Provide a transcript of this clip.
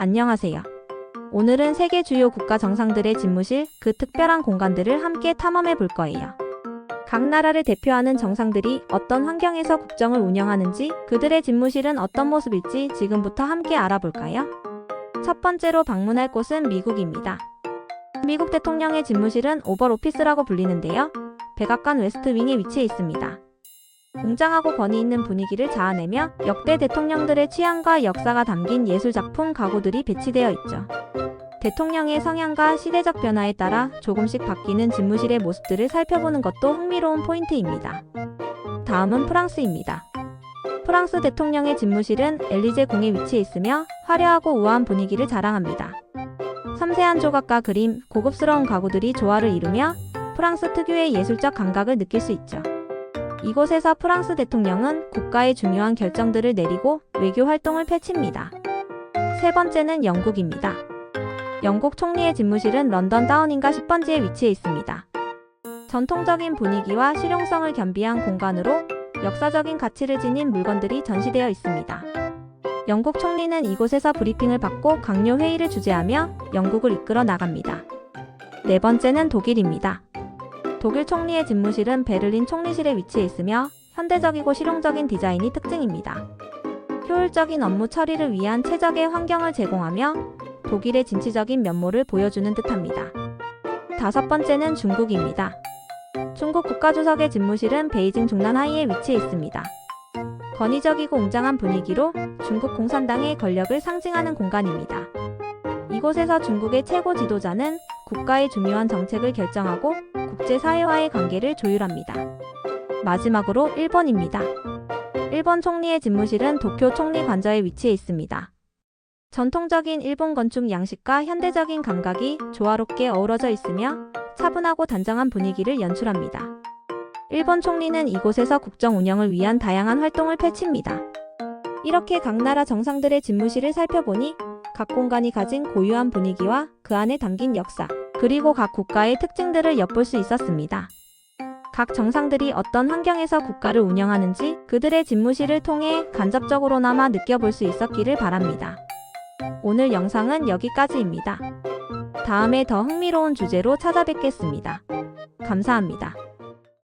안녕하세요. 오늘은 세계 주요 국가 정상들의 집무실, 그 특별한 공간들을 함께 탐험해 볼 거예요. 각 나라를 대표하는 정상들이 어떤 환경에서 국정을 운영하는지, 그들의 집무실은 어떤 모습일지 지금부터 함께 알아볼까요? 첫 번째로 방문할 곳은 미국입니다. 미국 대통령의 집무실은 오벌 오피스라고 불리는데요. 백악관 웨스트 윙에 위치해 있습니다. 웅장하고 권위 있는 분위기를 자아내며 역대 대통령들의 취향과 역사가 담긴 예술작품 가구들이 배치되어 있죠. 대통령의 성향과 시대적 변화에 따라 조금씩 바뀌는 집무실의 모습들을 살펴보는 것도 흥미로운 포인트입니다. 다음은 프랑스입니다. 프랑스 대통령의 집무실은 엘리제 궁에 위치해 있으며 화려하고 우아한 분위기를 자랑합니다. 섬세한 조각과 그림, 고급스러운 가구들이 조화를 이루며 프랑스 특유의 예술적 감각을 느낄 수 있죠. 이곳에서 프랑스 대통령은 국가의 중요한 결정들을 내리고 외교 활동을 펼칩니다. 세 번째는 영국입니다. 영국 총리의 집무실은 런던 다우닝가 10번지에 위치해 있습니다. 전통적인 분위기와 실용성을 겸비한 공간으로 역사적인 가치를 지닌 물건들이 전시되어 있습니다. 영국 총리는 이곳에서 브리핑을 받고 강요 회의를 주재하며 영국을 이끌어 나갑니다. 네 번째는 독일입니다. 독일 총리의 집무실은 베를린 총리실에 위치해 있으며 현대적이고 실용적인 디자인이 특징입니다. 효율적인 업무 처리를 위한 최적의 환경을 제공하며 독일의 진취적인 면모를 보여주는 듯합니다. 다섯 번째는 중국입니다. 중국 국가주석의 집무실은 베이징 중난하이에 위치해 있습니다. 권위적이고 웅장한 분위기로 중국 공산당의 권력을 상징하는 공간입니다. 이곳에서 중국의 최고 지도자는 국가의 중요한 정책을 결정하고 국제사회와의 관계를 조율합니다. 마지막으로 일본입니다. 일본 총리의 집무실은 도쿄 총리 관저에 위치해 있습니다. 전통적인 일본 건축 양식과 현대적인 감각이 조화롭게 어우러져 있으며 차분하고 단정한 분위기를 연출합니다. 일본 총리는 이곳에서 국정 운영을 위한 다양한 활동을 펼칩니다. 이렇게 각 나라 정상들의 집무실을 살펴보니 각 공간이 가진 고유한 분위기와 그 안에 담긴 역사, 그리고 각 국가의 특징들을 엿볼 수 있었습니다. 각 정상들이 어떤 환경에서 국가를 운영하는지 그들의 집무실을 통해 간접적으로나마 느껴볼 수 있었기를 바랍니다. 오늘 영상은 여기까지입니다. 다음에 더 흥미로운 주제로 찾아뵙겠습니다. 감사합니다.